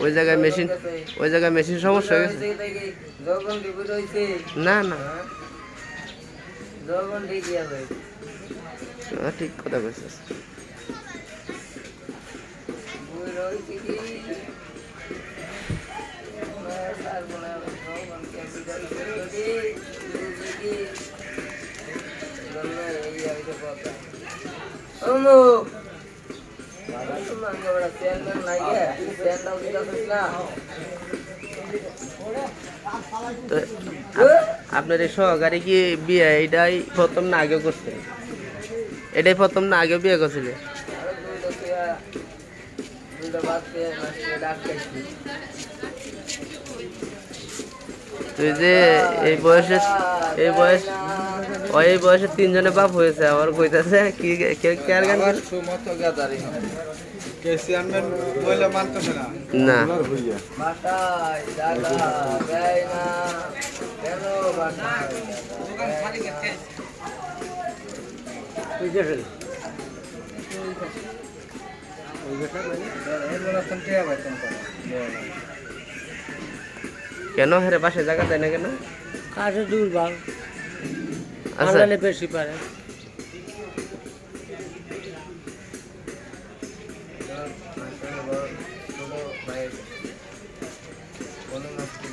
ওই জায়গায় মেশিন ওই জায়গায় মেশিন সমস্যা হয়ে গেছে। না না। ঠিক কথা বলছিস। বই রইছে আপনার এই সহকারে কি বিয়ে এটাই প্রথম না আগে করছে? এটাই প্রথম না আগে বিয়ে করছিল? তুই যে এই বয়সে এই বয়স ওই বয়সে তিনজনে বাপ হয়েছে আবার কইতাছে কি কে কার গান না? কেন হ্যাঁ পাশে জায়গা দেয় না কেন? কাজে দুর্বল। আচ্ছা আনলে বেশি পারে। আসলে বড় ছোট ভাইয়ের কোনো মাসকে